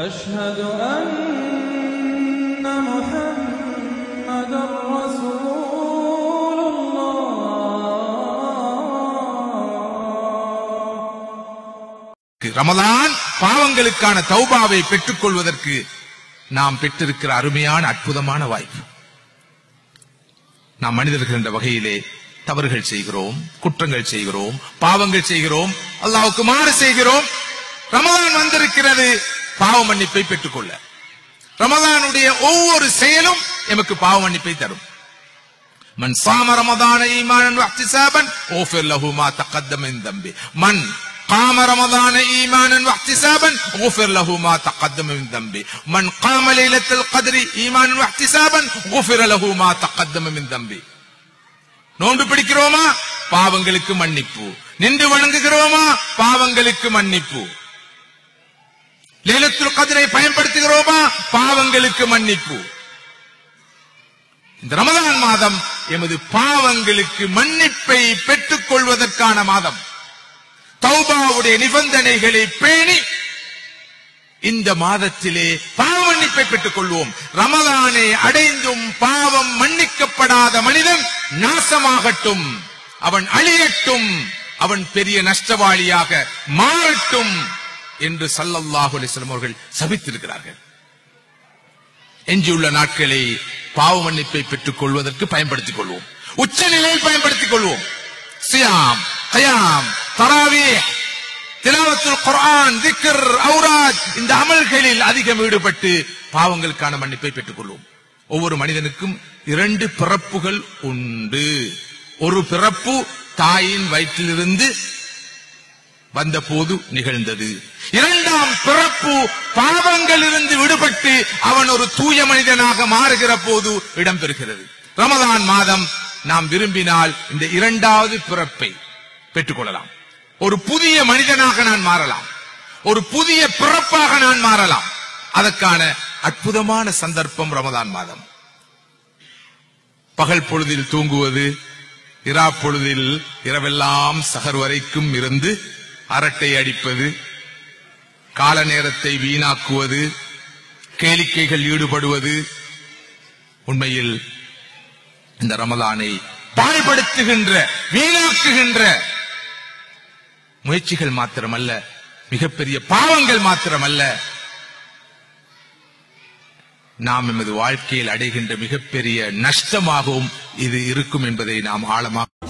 أشهد أن محمدا رسول الله ரமலான் பாவங்களுக்கான தௌபாவை பெற்றுக் கொள்வதற்கு நாம் பெற்றிருக்கிற அருமையான அற்புதமான வாய்ப்பு நாம் மனிதர்கள் என்ற வகையிலே தவறுகள் செய்கிறோம் குற்றங்கள் செய்கிறோம் பாவங்கள் செய்கிறோம் அல்லாஹ்வுக்கு மாறு செய்கிறோம் ரமலான் வந்திருக்கிறது பாவ மன்னிப்பை பெற்றுக்கொள்ள ரமலானுடைய ஒவ்வொரு செயலும் எமக்கு பாவ மன்னிப்பை தரும் من صام رمضان ايمانا واحتسابا غفر له ما تقدم من ذنبه من قام رمضان ايمانا واحتسابا غفر له ما تقدم من ذنبه من قام ليله القدر ايمانا واحتسابا غفر له ما تقدم من ذنبه நோன்பு பிடிக்கிறோமா பாவங்களுக்கு மன்னிப்பு நின்று வணங்குகிறோமா பாவங்களுக்கு மன்னிப்பு லேலத்துல் கதிரை பயன்படுத்துகிறோமா? பாவங்களுக்கு மன்னிப்பு. இந்த ரமதான் மாதம் எமது பாவங்களுக்கு மன்னிப்பை பெற்றுக் கொள்வதற்கான மாதம். தௌபாவுடைய நிபந்தனைகளை பேணி இந்த மாதத்திலே பாவ மன்னிப்பை பெற்றுக் கொள்வோம் ரமதானை அடைந்தும் பாவம் மன்னிக்கப்படாத மனிதன் நாசமாகட்டும். அவன் அழியட்டும். அவன் பெரிய நஷ்டவாளியாக மாறட்டும். என்று சல்லல்லாஹு அலிஸ்லம் அவர்கள் சபித்திருக்கிறார்கள். எஞ்சியுள்ள நாட்களை பாவ மன்னிப்பை பெற்றுக் கொள்வதற்கு பயன்படுத்திக் கொள்வோம். உச்ச நிலையில் பயன்படுத்திக் கொள்வோம். சியாம் கயாம் தராவே திலாவத்துல் குரான் திக்கர் ஔராத் இந்த அமல்களில் அதிகம் ஈடுபட்டு பாவங்களுக்கான மன்னிப்பை பெற்றுக் கொள்வோம். ஒவ்வொரு மனிதனுக்கும் இரண்டு பிறப்புகள் உண்டு. ஒரு பிறப்பு தாயின் வயிற்றிலிருந்து வந்த போது நிகழ்ந்தது. இரண்டாம் பிறப்பு பாவங்களிலிருந்து விடுபட்டு அவன் ஒரு தூய மனிதனாக மாறுகிற போது இடம்பெறுகிறது. ரமதான் மாதம் நாம் விரும்பினால் இந்த இரண்டாவது பிறப்பை பெற்றுக்கொள்ளலாம். ஒரு புதிய மனிதனாக நான் மாறலாம். ஒரு புதிய பிறப்பாக நான் மாறலாம். அதற்கான அற்புதமான சந்தர்ப்பம் ரமதான் மாதம். பகல் பொழுதில் தூங்குவது இரா பொழுதில் இரவெல்லாம் சகர் வரைக்கும் இருந்து அரட்டை அடிப்பது கால நேரத்தை வீணாக்குவது கேளிக்கைகள் ஈடுபடுவது உண்மையில் இந்த ரமலானை பாடுபடுத்துகின்ற வீணாக்குகின்ற முயற்சிகள் மாத்திரமல்ல மிகப்பெரிய பாவங்கள் மாத்திரமல்ல. நாம் எமது வாழ்க்கையில் அடைகின்ற மிகப்பெரிய நஷ்டமாகவும் இது இருக்கும் என்பதை நாம் ஆழமாக